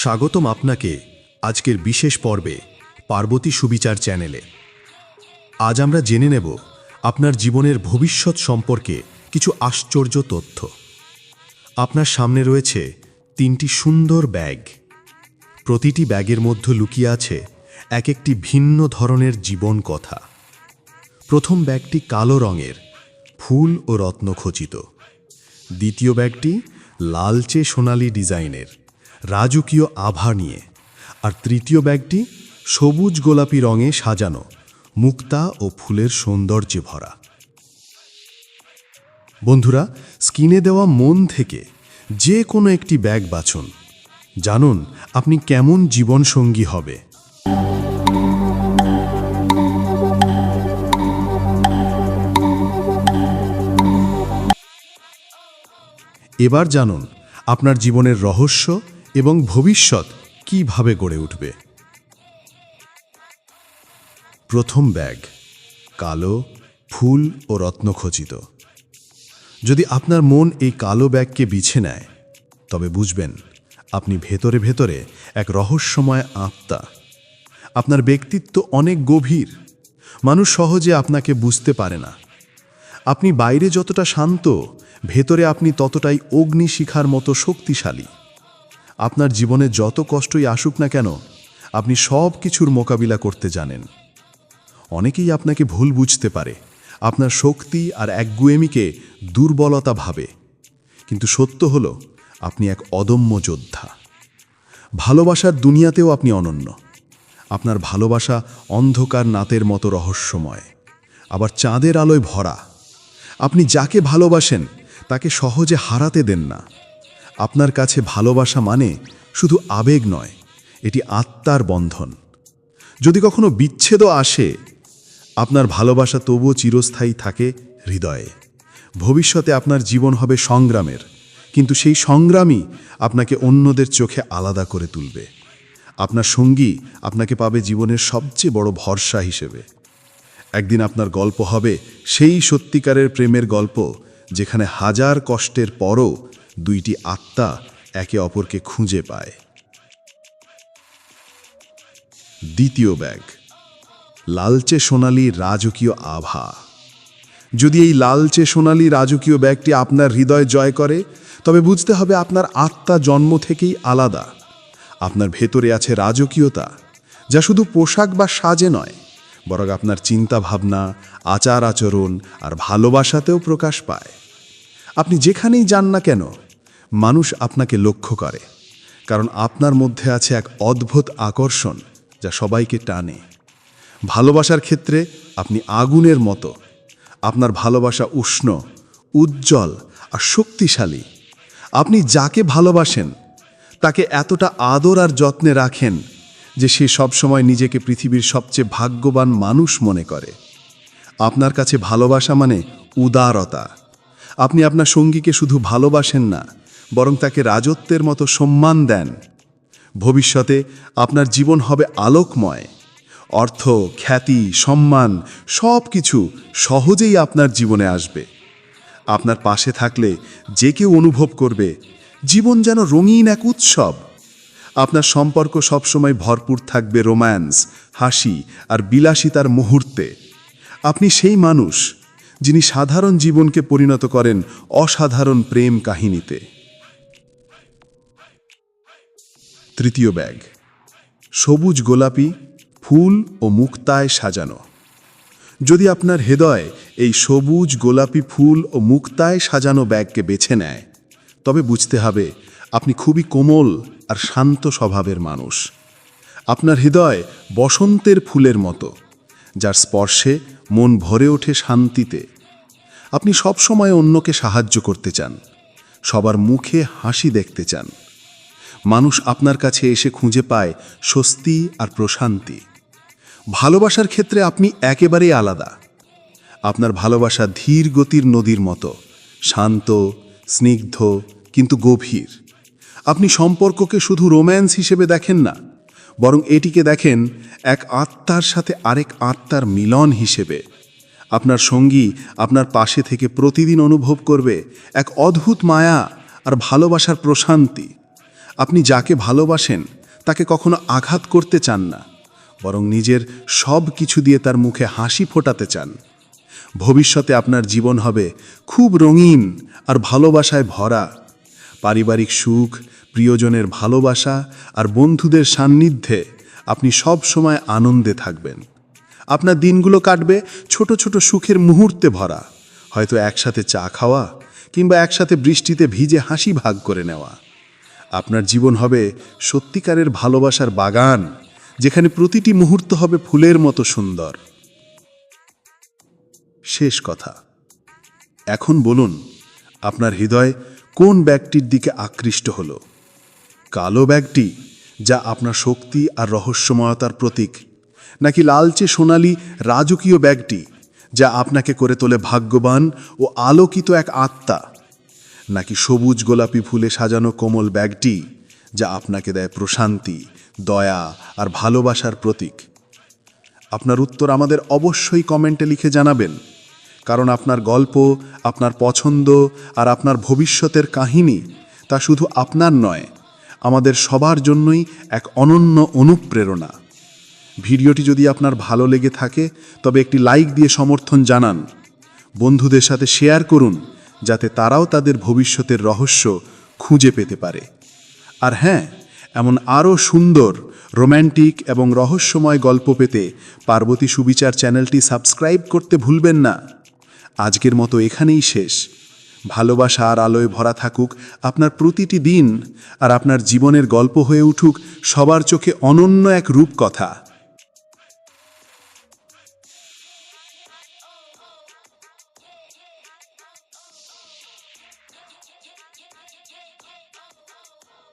স্বাগতম আপনাকে আজকের বিশেষ পর্বে পার্বতী সুবিচার চ্যানেলে। আজ আমরা জেনে নেব আপনার জীবনের ভবিষ্যৎ সম্পর্কে কিছু আশ্চর্য তথ্য। আপনার সামনে রয়েছে তিনটি সুন্দর ব্যাগ। প্রতিটি ব্যাগের মধ্যে লুকিয়ে আছে এক একটি ভিন্ন ধরনের জীবন কথা। প্রথম ব্যাগটি কালো রঙের, ফুল ও রত্ন খচিত। দ্বিতীয় ব্যাগটি লালচে সোনালি ডিজাইনের। রাজকীয় আভা নিয়ে। আর তৃতীয় ব্যাগটি সবুজ গোলাপি রঙে সাজানো, মুক্তা ও ফুলের সৌন্দর্যে ভরা। বন্ধুরা স্কিনে দেওয়া মন থেকে যে কোনো একটি ব্যাগ বাছুন। জানুন, আপনি কেমন জীবনসঙ্গী হবে। এবার জানুন, আপনার জীবনের রহস্য এবং ভবিষ্যৎ কীভাবে গড়ে উঠবে? প্রথম ব্যাগ, কালো, ফুল ও রত্নখচিত যদি আপনার মন এই কালো ব্যাগকে বিছে নেয়, তবে বুঝবেন, আপনি ভেতরে ভেতরে এক রহস্যময় আত্মা। আপনার ব্যক্তিত্ব অনেক গভীর। মানুষ সহজে আপনাকে বুঝতে পারে না। আপনি বাইরে যতটা শান্ত, ভেতরে আপনি ততটাই অগ্নিশিখার মতো শক্তিশালী। আপনার জীবনে যত কষ্টই আসুক না কেন, আপনি সব কিছুর মোকাবিলা করতে জানেন। অনেকেই আপনাকে ভুল বুঝতে পারে, আপনার শক্তি আর একগুয়েমিকে দুর্বলতা ভাবে। কিন্তু সত্য হল, আপনি এক অদম্য যোদ্ধা। ভালোবাসার দুনিয়াতেও আপনি অনন্য। আপনার ভালোবাসা অন্ধকার নাতের মতো রহস্যময়, আবার চাঁদের আলোয় ভরা। আপনি যাকে ভালোবাসেন, তাকে সহজে হারাতে দেন না। আপনার কাছে ভালোবাসা মানে শুধু আবেগ নয়, এটি আত্মার বন্ধন। যদি কখনো বিচ্ছেদও আসে, আপনার ভালোবাসা তবুও চিরস্থায়ী থাকে হৃদয়ে। ভবিষ্যতে আপনার জীবন হবে সংগ্রামের, কিন্তু সেই সংগ্রামই আপনাকে অন্যদের চোখে আলাদা করে তুলবে। আপনার সঙ্গী আপনাকে পাবে জীবনের সবচেয়ে বড় ভরসা হিসেবে। একদিন আপনার গল্প হবে সেই সত্যিকারের প্রেমের গল্প, যেখানে হাজার কষ্টের পরও দুইটি আত্মা একে অপরকে খুঁজে পায়। দ্বিতীয় ব্যাগ, লালচে সোনালি রাজকীয় আভা। যদি এই লালচে সোনালি রাজকীয় ব্যাগটি আপনার হৃদয় জয় করে, তবে বুঝতে হবে আপনার আত্মা জন্ম থেকেই আলাদা। আপনার ভেতরে আছে রাজকীয়তা, যা শুধু পোশাক বা সাজে নয়, বরং আপনার চিন্তা ভাবনা আচার আচরণ আর ভালোবাসাতেও প্রকাশ পায়। আপনি যেখানেই যান না কেন, মানুষ আপনাকে লক্ষ্য করে। কারণ আপনার মধ্যে আছে এক অদ্ভুত আকর্ষণ যা সবাইকে টানে। ভালোবাসার ক্ষেত্রে আপনি আগুনের মতো। আপনার ভালোবাসা উষ্ণ, উজ্জ্বল আর শক্তিশালী। আপনি যাকে ভালোবাসেন, তাকে এতটা আদর আর যত্নে রাখেন যে সে সবসময় নিজেকে পৃথিবীর সবচেয়ে ভাগ্যবান মানুষ মনে করে। আপনার কাছে ভালোবাসা মানে উদারতা। আপনি আপনার সঙ্গীকে শুধু ভালোবাসেন না, বরং তাকে রাজত্বের মতো সম্মান দেন। ভবিষ্যতে আপনার জীবন হবে আলোকময়। অর্থ, খ্যাতি, সম্মান সব কিছু সহজেই আপনার জীবনে আসবে। আপনার পাশে থাকলে যে কেউ অনুভব করবে, জীবন যেন রঙিন এক উৎসব। আপনার সম্পর্ক সবসময় ভরপুর থাকবে রোম্যান্স, হাসি আর বিলাসিতার মুহূর্তে। আপনি সেই মানুষ যিনি সাধারণ জীবনকে পরিণত করেন অসাধারণ প্রেম কাহিনীতে। তৃতীয় ব্যাগ, সবুজ গোলাপি, ফুল ও মুক্তায় সাজানো। যদি আপনার হৃদয় এই সবুজ গোলাপি ফুল ও মুক্তায় সাজানো ব্যাগকে বেছে নেয়, তবে বুঝতে হবে আপনি খুবই কোমল আর শান্ত স্বভাবের মানুষ। আপনার হৃদয় বসন্তের ফুলের মতো। যার স্পর্শে মন ভরে ওঠে শান্তিতে। আপনি সবসময় অন্যকে সাহায্য করতে চান, সবার মুখে হাসি দেখতে চান। মানুষ আপনার কাছে এসে খুঁজে পায় স্বস্তি আর প্রশান্তি। ভালোবাসার ক্ষেত্রে আপনি একেবারেই আলাদা। আপনার ভালোবাসা ধীর গতির নদীর মতো, শান্ত, স্নিগ্ধ, কিন্তু গভীর। আপনি সম্পর্ককে শুধু রোম্যান্স হিসেবে দেখেন না বরং এটিকে দেখেন এক আত্মার সাথে আরেক আত্মার মিলন হিসেবে। আপনার সঙ্গী আপনার পাশে থেকে প্রতিদিন অনুভব করবে এক অদ্ভুত মায়া আর ভালোবাসার প্রশান্তি। আপনি যাকে ভালোবাসেন, তাকে কখনো আঘাত করতে চান না, বরং নিজের সব কিছু দিয়ে তার মুখে হাসি ফোটাতে চান। ভবিষ্যতে আপনার জীবন হবে খুব রঙিন আর ভালোবাসায় ভরা। পারিবারিক সুখ প্রিয়জনের ভালোবাসা আর বন্ধুদের সান্নিধ্যে আপনি সব সময় আনন্দে থাকবেন। আপনার দিনগুলো কাটবে ছোট ছোট সুখের মুহূর্তে ভরা। হয়তো একসাথে চা খাওয়া কিংবা একসাথে বৃষ্টিতে ভিজে হাসি ভাগ করে নেওয়া। আপনার জীবন হবে সত্যিকারের ভালোবাসার বাগান, যেখানে প্রতিটি মুহূর্ত হবে ফুলের মতো সুন্দর। শেষ কথা। এখন বলুন, আপনার হৃদয় কোন ব্যক্তির দিকে আকৃষ্ট হলো? কালো ব্যাগটি যা আপনার শক্তি আর রহস্যময়তার প্রতীক, নাকি লালচে সোনালি রাজকীয় ব্যাগটি যা আপনাকে করে তোলে ভাগ্যবান ও আলোকিত এক আত্মা, নাকি সবুজ গোলাপি ফুলে সাজানো কোমল ব্যাগটি যা আপনাকে দেয় প্রশান্তি, দয়া আর ভালোবাসার প্রতীক? আপনার উত্তর আমাদের অবশ্যই কমেন্টে লিখে জানাবেন, কারণ আপনার গল্প, আপনার পছন্দ আর আপনার ভবিষ্যতের কাহিনী তা শুধু আপনার নয় আমাদের সবার জন্যই এক অনন্য অনুপ্রেরণা। ভিডিওটি যদি আপনার ভালো লেগে থাকে, তবে একটি লাইক দিয়ে সমর্থন জানান। বন্ধুদের সাথে শেয়ার করুন, যাতে তারাও তাদের ভবিষ্যতের রহস্য খুঁজে পেতে পারে। আর হ্যাঁ এমন আরও সুন্দর, রোম্যান্টিক এবং রহস্যময় গল্প পেতে পার্বতী সুবিচার চ্যানেলটি সাবস্ক্রাইব করতে ভুলবেন না। আজকের মতো এখানেই শেষ। ভালোবাসা আর আলোয় ভরা থাকুক আপনার প্রতিটি দিন আর আপনার জীবনের গল্প হয়ে উঠুক সবার চোখে অনন্য এক রূপকথা।